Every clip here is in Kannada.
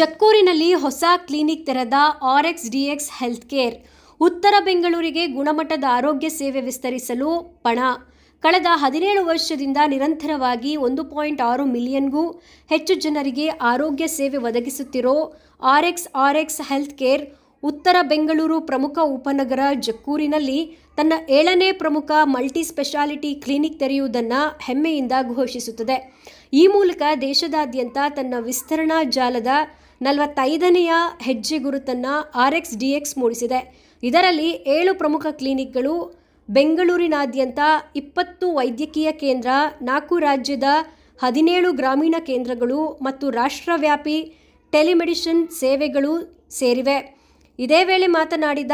ಜಕ್ಕೂರಿನಲ್ಲಿ ಹೊಸ ಕ್ಲಿನಿಕ್ ತೆರೆದ ಆರ್ಎಕ್ಸ್ ಡಿಎಕ್ಸ್ ಹೆಲ್ತ್ ಕೇರ್ ಉತ್ತರ ಬೆಂಗಳೂರಿಗೆ ಗುಣಮಟ್ಟದ ಆರೋಗ್ಯ ಸೇವೆ ವಿಸ್ತರಿಸಲು ಪಣ. ಕಳೆದ ಹದಿನೇಳು ವರ್ಷದಿಂದ ನಿರಂತರವಾಗಿ ಒಂದು ಪಾಯಿಂಟ್ ಆರು ಮಿಲಿಯನ್ಗೂ ಹೆಚ್ಚು ಜನರಿಗೆ ಆರೋಗ್ಯ ಸೇವೆ ಒದಗಿಸುತ್ತಿರೋ ಆರ್ಎಕ್ಸ್ ಆರ್ಎಕ್ಸ್ ಹೆಲ್ತ್ ಕೇರ್ ಉತ್ತರ ಬೆಂಗಳೂರು ಪ್ರಮುಖ ಉಪನಗರ ಜಕ್ಕೂರಿನಲ್ಲಿ ತನ್ನ ಏಳನೇ ಪ್ರಮುಖ ಮಲ್ಟಿ ಸ್ಪೆಷಾಲಿಟಿ ಕ್ಲಿನಿಕ್ ತೆರೆಯುವುದನ್ನು ಹೆಮ್ಮೆಯಿಂದ ಘೋಷಿಸುತ್ತದೆ. ಈ ಮೂಲಕ ದೇಶದಾದ್ಯಂತ ತನ್ನ ವಿಸ್ತರಣಾ ಜಾಲದ ನಲವತ್ತೈದನೆಯ ಹೆಜ್ಜೆ ಗುರುತನ್ನು ಆರ್ ಎಕ್ಸ್ ಡಿ ಎಕ್ಸ್ ಮೂಡಿಸಿದೆ. ಇದರಲ್ಲಿ ಏಳು ಪ್ರಮುಖ ಕ್ಲಿನಿಕ್ಗಳು ಬೆಂಗಳೂರಿನಾದ್ಯಂತ ಇಪ್ಪತ್ತು ವೈದ್ಯಕೀಯ ಕೇಂದ್ರ, ನಾಲ್ಕು ರಾಜ್ಯದ ಹದಿನೇಳು ಗ್ರಾಮೀಣ ಕೇಂದ್ರಗಳು ಮತ್ತು ರಾಷ್ಟ್ರವ್ಯಾಪಿ ಟೆಲಿಮೆಡಿಷನ್ ಸೇವೆಗಳು ಸೇರಿವೆ. ಇದೇ ವೇಳೆ ಮಾತನಾಡಿದ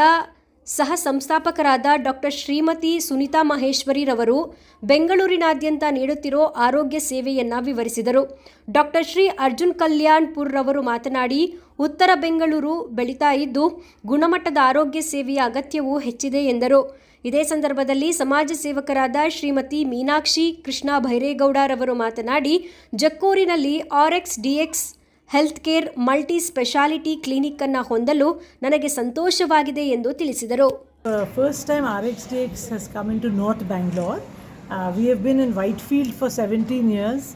ಸಹ ಸಂಸ್ಥಾಪಕರಾದ ಡಾಕ್ಟರ್ ಶ್ರೀಮತಿ ಸುನೀತಾ ಮಹೇಶ್ವರಿರವರು ಬೆಂಗಳೂರಿನಾದ್ಯಂತ ನೀಡುತ್ತಿರೋ ಆರೋಗ್ಯ ಸೇವೆಯನ್ನು ವಿವರಿಸಿದರು. ಡಾಕ್ಟರ್ ಶ್ರೀ ಅರ್ಜುನ್ ಕಲ್ಯಾಣ್ಪುರ್ರವರು ಮಾತನಾಡಿ, ಉತ್ತರ ಬೆಂಗಳೂರು ಬೆಳೀತಾ ಇದ್ದು, ಗುಣಮಟ್ಟದ ಆರೋಗ್ಯ ಸೇವೆಯ ಅಗತ್ಯವೂ ಹೆಚ್ಚಿದೆ ಎಂದರು. ಇದೇ ಸಂದರ್ಭದಲ್ಲಿ ಸಮಾಜ ಸೇವಕರಾದ ಶ್ರೀಮತಿ ಮೀನಾಕ್ಷಿ ಕೃಷ್ಣ ಭೈರೇಗೌಡರವರು ಮಾತನಾಡಿ, ಜಕ್ಕೂರಿನಲ್ಲಿ RX DX health care multi speciality clinic ಅನ್ನು ಹೊಂದಲು ನನಗೆ ಸಂತೋಷವಾಗಿದೆ ಎಂದು ತಿಳಿಸಿದರು. First time R H D X has come in to north Bangalore we have been in Whitefield for seventeen years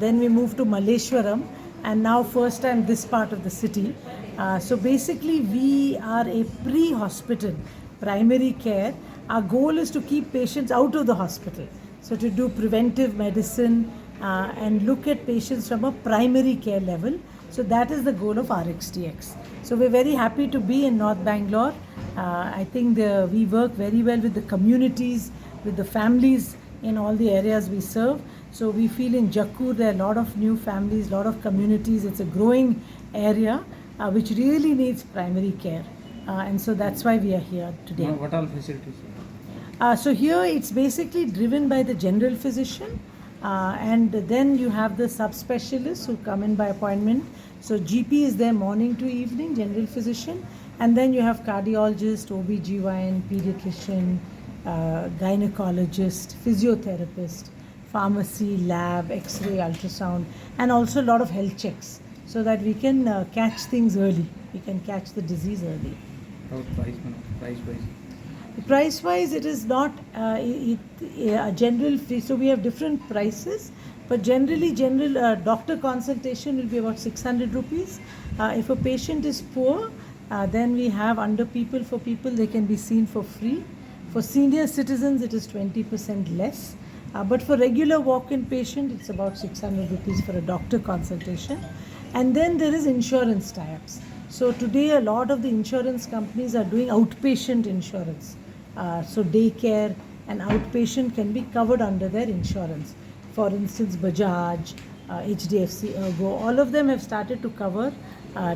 then we move to Malleshwaram and ನಾವು first time this part of the city so basically we are a pre hospital primary care a goal is to keep patients out of the hospital so to do preventive medicine uh, and look at patients from a primary care level. So that is the goal of RxDX. So we're very happy to be in North Bangalore. Uh, I think the, we work very well with the communities, with the families in all the areas we serve. So we feel in Jakkur there are a lot of new families, a lot of communities. It's a growing area uh, which really needs primary care. Uh, and so that's why we are here today. What all facilities? Uh, so here it's basically driven by the general physician, uh, and then you have the subspecialists who come in by appointment. So GP is there morning to evening, general physician, and then you have cardiologist, OB/GYN, pediatrician, uh, gynecologist, physiotherapist, pharmacy, lab, X-ray, ultrasound, and also a lot of health checks, so that we can uh, catch things early. We can catch the disease early. Price. Price wise? Price wise, it is not uh, it, a general fee. So we have different prices, but generally, general uh, doctor consultation will be about 600 rupees. Uh, if a patient is poor, uh, then we have under people for people they can be seen for free. For senior citizens, it is 20% less. Uh, but for regular walk-in patient, it's about 600 rupees for a doctor consultation. And then there is insurance tie-ups. So today, a lot of the insurance companies are doing outpatient insurance. Uh, so daycare and outpatient can be covered under their insurance. For instance, Bajaj, uh, HDFC, Ergo, all of them have started to cover uh,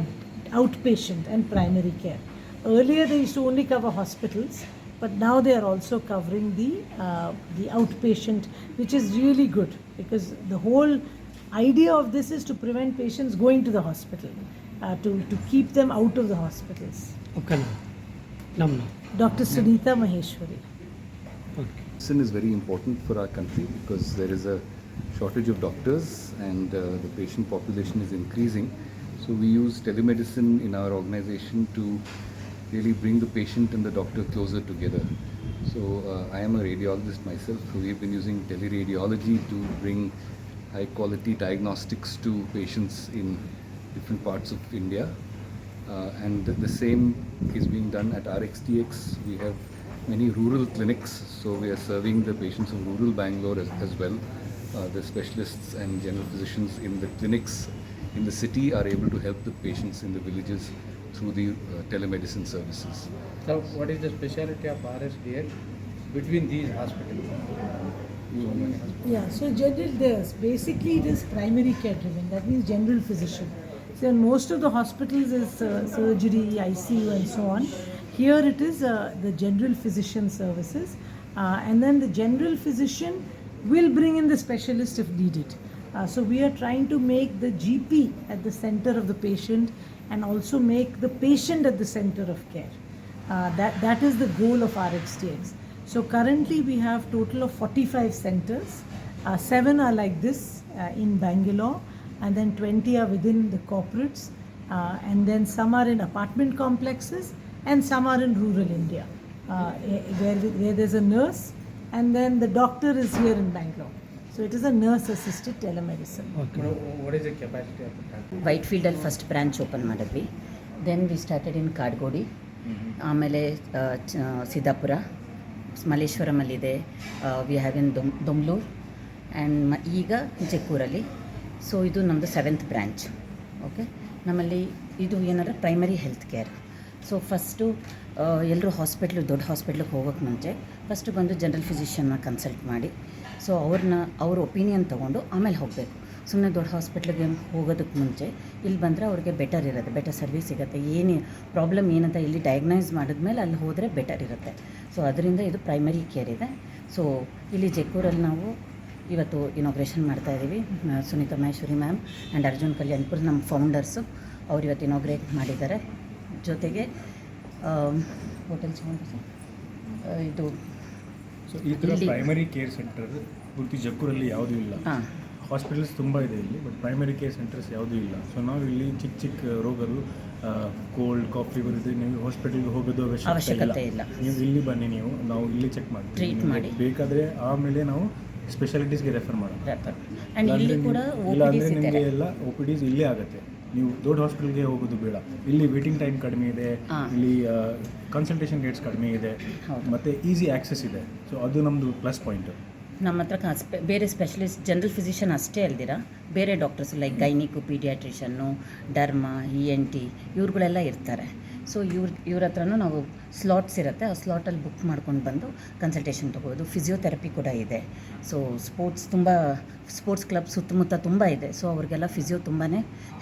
outpatient and primary care. Earlier, they used to only cover hospitals, but now they are also covering the uh, the outpatient, which is really good because the whole idea of this is to prevent patients going to the hospital, uh, to to keep them out of the hospitals. Okay. Nam nam. Dr. Sunita Maheshwari. Okay. Medicine is very important for our country because there is a shortage of doctors and uh, the patient population is increasing. So we use telemedicine in our organization to really bring the patient and the doctor closer together. So uh, I am a radiologist myself. So we have been using teleradiology to bring high quality diagnostics to patients in different parts of India. Uh, and the same is being done at RxTX. We have many rural clinics, so we are serving the patients of rural Bangalore as, as well. Uh, the specialists and general physicians in the clinics in the city are able to help the patients in the villages through the uh, telemedicine services. So what is the specialty of RSDX between these hospitals? So. Yeah, so general there's basically it is primary care driven. That means general physician. So in most of the hospitals is uh, surgery, ICU, and so on. Here it is uh, the general physician services, uh, and then the general physician will bring in the specialist if needed. Uh, so we are trying to make the GP at the center of the patient, and also make the patient at the center of care. Uh, that that is the goal of RxTX. So currently we have total of 45 centers. Uh, seven are like this uh, in Bangalore, and then 20 are within the corporates. uh, and then some are in apartment complexes, and some are in rural India, uh, eh, where, where there's a nurse, and then the doctor is here in Bangalore. So it is a nurse assisted telemedicine. Okay. what is the capacity of the practice? Whitefield ಫೀಲ್ಡಲ್ಲಿ ಫಸ್ಟ್ ಬ್ರ್ಯಾಂಚ್ ಓಪನ್ ಮಾಡಿದ್ವಿ then we started in Kadugodi ಆಮೇಲೆ ಸಿದ್ದಾಪುರ ಮಲ್ಲೇಶ್ವರಮಲ್ಲಿದೆ ವಿ ಹ್ಯಾವ್ ಇನ್ ದೊಮ್ ದೊಮ್ಲೂರ್ ಆ್ಯಂಡ್ ಈಗ ಜಕ್ಕೂರಲ್ಲಿ ಸೊ ಇದು ನಮ್ಮದು ಸೆವೆಂತ್ ಬ್ರ್ಯಾಂಚ್ ಓಕೆ ನಮ್ಮಲ್ಲಿ ಇದು ಏನಂದರೆ primary health care so first ಎಲ್ಲರೂ ಹಾಸ್ಪಿಟ್ಲು ದೊಡ್ಡ ಹಾಸ್ಪಿಟ್ಲಿಗೆ ಹೋಗೋಕ್ಕೆ ಮುಂಚೆ ಫಸ್ಟು ಬಂದು ಜನರಲ್ ಫಿಸಿಷಿಯನ್ನ ಕನ್ಸಲ್ಟ್ ಮಾಡಿ. ಸೊ ಅವ್ರನ್ನ ಅವ್ರ ಒಪಿನಿಯನ್ ತೊಗೊಂಡು ಆಮೇಲೆ ಹೋಗಬೇಕು. ಸುಮ್ಮನೆ ದೊಡ್ಡ ಹಾಸ್ಪಿಟ್ಲಿಗೆ ಹೋಗೋದಕ್ಕೆ ಮುಂಚೆ ಇಲ್ಲಿ ಬಂದರೆ ಅವ್ರಿಗೆ ಬೆಟರ್ ಇರುತ್ತೆ ಬೆಟರ್ ಸರ್ವಿಸ್ ಸಿಗುತ್ತೆ. ಏನು ಪ್ರಾಬ್ಲಮ್ ಏನಂತ ಇಲ್ಲಿ ಡಯಾಗ್ನೈಸ್ ಮಾಡಿದ್ಮೇಲೆ ಅಲ್ಲಿ ಹೋದರೆ ಬೆಟರ್ ಇರುತ್ತೆ. ಸೊ ಅದರಿಂದ ಇದು ಪ್ರೈಮರಿ ಕೇರ್ ಇದೆ. ಸೊ ಇಲ್ಲಿ ಜೈಪುರಲ್ಲಿ ನಾವು ಇವತ್ತು ಇನಾಗ್ರೇಷನ್ ಮಾಡ್ತಾ ಇದ್ದೀವಿ ಸುನೀತಾ ಮಹೇಶ್ವರಿ ಮ್ಯಾಮ್ ಆ್ಯಂಡ್ ಅರ್ಜುನ್ ಕಲ್ಯಾಣ್ಪುರ್ ನಮ್ಮ ಫೌಂಡರ್ಸು ಅವ್ರು ಇವತ್ತು ಇನಾಗ್ರೇಟ್ ಮಾಡಿದ್ದಾರೆ. ಜೊತೆಗೆ ಹೋಟೆಲ್ ಇದು ಸೊ ಈ ಥರ ಪ್ರೈಮರಿ ಕೇರ್ ಸೆಂಟರ್ ಪೂರ್ತಿ ಜಕ್ಕೂರಲ್ಲಿ ಯಾವುದೂ ಇಲ್ಲ. ಹಾಸ್ಪಿಟಲ್ಸ್ ತುಂಬ ಇದೆ ಇಲ್ಲಿ ಬಟ್ ಪ್ರೈಮರಿ ಕೇರ್ ಸೆಂಟರ್ಸ್ ಯಾವುದೂ ಇಲ್ಲ. ಸೊ ನಾವು ಇಲ್ಲಿ ಚಿಕ್ಕ ಚಿಕ್ಕ ರೋಗರು ಕೋಲ್ಡ್ ಕಾಫಿ ಬರುತ್ತೆ ನೀವು ಹಾಸ್ಪಿಟಲ್ಗೆ ಹೋಗೋದು ಅವಶ್ಯಕತೆ ಇಲ್ಲ. ನೀವು ಇಲ್ಲಿ ಬನ್ನಿ ನೀವು ನಾವು ಇಲ್ಲಿ ಚೆಕ್ ಮಾಡ್ತೀವಿ. ಬೇಕಾದರೆ ಆಮೇಲೆ ನಾವು ಸ್ಪೆಷಾಲಿಟೀಸ್ಗೆ ರೆಫರ್ ಮಾಡೋಣ ರೆಫರ್ ಆ್ಯಂಡ್ ಇಲ್ಲಿ ಕೂಡ ನಿಮಗೆ ಎಲ್ಲ ಒ ಪಿ ಡಿಸ್ ಇಲ್ಲೇ ಆಗುತ್ತೆ. ನೀವು ದೊಡ್ಡ ಹಾಸ್ಪಿಟಲ್ಗೆ ಹೋಗೋದು ಬೇಡ. ಇಲ್ಲಿ ವೇಟಿಂಗ್ ಟೈಮ್ ಕಡಿಮೆ ಇದೆ. ಇಲ್ಲಿ ಕನ್ಸಲ್ಟೇಷನ್ ರೇಟ್ಸ್ ಕಡಿಮೆ ಇದೆ. ಮತ್ತೆ ಮತ್ತು ಈಸಿ ಆಕ್ಸೆಸ್ ಇದೆ. ಸೊ ಅದು ನಮ್ಮದು ಪ್ಲಸ್ ಪಾಯಿಂಟ್ ನಮ್ಮ ಹತ್ರ ಬೇರೆ ಸ್ಪೆಷಲಿಸ್ಟ್ ಜನರಲ್ ಫಿಸಿಷಿಯನ್ ಅಷ್ಟೇ ಅಲ್ದಿರ? ಬೇರೆ doctors like gynaec paediatrician derma E N T ಇವ್ರುಗಳೆಲ್ಲ ಇರ್ತಾರೆ. ಸೊ ಇವ್ರ ಇವ್ರ ಹತ್ರನೂ ನಾವು ಸ್ಲಾಟ್ಸ್ ಇರುತ್ತೆ. ಆ ಸ್ಲಾಟಲ್ಲಿ ಬುಕ್ ಮಾಡ್ಕೊಂಡು ಬಂದು ಕನ್ಸಲ್ಟೇಷನ್ ತೊಗೋಬೋದು. ಫಿಸಿಯೋಥೆರಪಿ ಕೂಡ ಇದೆ. ಸೊ ಸ್ಪೋರ್ಟ್ಸ್ ತುಂಬ ಸ್ಪೋರ್ಟ್ಸ್ ಕ್ಲಬ್ ಸುತ್ತಮುತ್ತ ತುಂಬ ಇದೆ. ಸೊ ಅವ್ರಿಗೆಲ್ಲ ಫಿಸಿಯೋ ತುಂಬಾ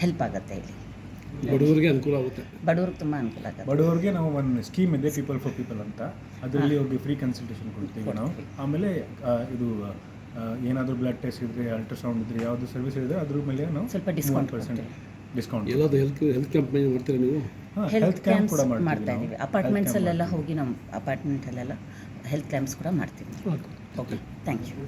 ಹೆಲ್ಪ್ ಆಗುತ್ತೆ ಇಲ್ಲಿ. ಬಡವರಿಗೆ ಅನುಕೂಲ ಆಗುತ್ತೆ. ಬಡವ್ರಿಗೆ ತುಂಬ ಅನುಕೂಲ ಆಗುತ್ತೆ. ಬಡವರಿಗೆ ನಾವು ಒಂದು ಸ್ಕೀಮ್ ಇದೆ ಪೀಪಲ್ ಫಾರ್ ಪೀಪಲ್ ಅಂತ. ಅದರಲ್ಲಿ ಅವ್ರಿಗೆ ಫ್ರೀ ಕನ್ಸಲ್ಟೇಷನ್ ಕೊಡ್ತೀವಿ ನಾವು. ಆಮೇಲೆ ಇದು ಏನಾದರೂ ಬ್ಲಡ್ ಟೆಸ್ಟ್ ಇದ್ದರೆ ಅಲ್ಟ್ರಾಸೌಂಡ್ ಇದ್ರೆ ಯಾವುದು ಸರ್ವಿಸ್ ಇದ್ರೆ ಅದ್ರ ಮೇಲೆ ನಾವು ಸ್ವಲ್ಪ ಡಿಸ್ಕೌಂಟ್ ಪರ್ಸೆಂಟ್ ಡಿಸ್ಕೌಂಟ್ ಎಲ್ಲದ ಹೆಲ್ತ್ ಹೆಲ್ತ್ ಕ್ಯಾಂಪ್ ಮಾಡ್ತೀರಾ ನೀವು? ಹೆಲ್ತ್ ಕ್ಯಾಂಪ್ಸ್ ಕೂಡ ಮಾಡ್ತಾ ಮಾಡ್ತೀವಿ ಇದ್ದೀವಿ. ಅಪಾರ್ಟ್ಮೆಂಟ್ಸಲ್ಲೆಲ್ಲ ಹೋಗಿ ನಮ್ಮ ಅಪಾರ್ಟ್ಮೆಂಟಲ್ಲೆಲ್ಲ ಹೆಲ್ತ್ ಕ್ಯಾಂಪ್ಸ್ ಕೂಡ ಮಾಡ್ತೀವಿ. ಓಕೆ. Okay thank you